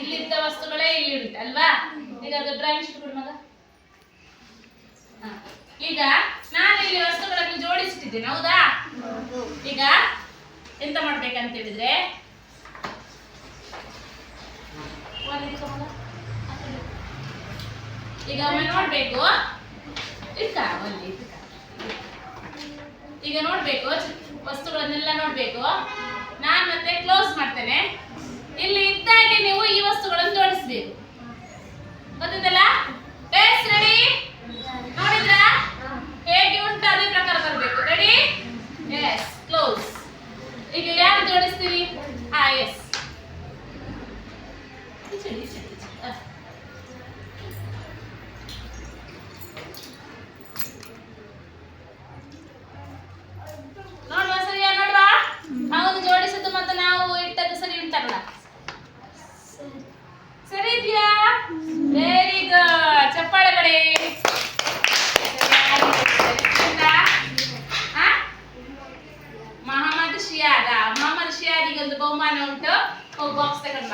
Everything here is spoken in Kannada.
ಇಲ್ಲಿದ್ದ ವಸ್ತುಗಳೇ ಇಲ್ಲಿ ಇರುತ್ತೆ, ಅಲ್ವಾ? ಈಗ ಅದು ಡ್ರಾಯಿಂಗ್ ಶೀಟ್ ಕೊಡು ಮಗ. ಈಗ ನಾನು ಇಲ್ಲಿ ವಸ್ತುಗಳನ್ನು ಜೋಡಿಸಿಟ್ಟಿದ್ದೇನೆ ಹೌದಾ? ಈಗ ಎಂತ ಮಾಡ್ಬೇಕಂತ ಹೇಳಿದ್ರೆ. ಈಗ ಒಮ್ಮೆ ನೋಡ್ಬೇಕು. ಇಟ್ಕ ಈಗ ನೋಡ್ಬೇಕು ವಸ್ತುಗಳನ್ನೆಲ್ಲ ನೋಡ್ಬೇಕು. ನಾನು ಮತ್ತೆ ಕ್ಲೋಸ್ ಮಾಡ್ತೇನೆ. ಬಹುಮಾನ ಉಂಟು. ಬಾಕ್ಸ್ ತಗೊಂಡ್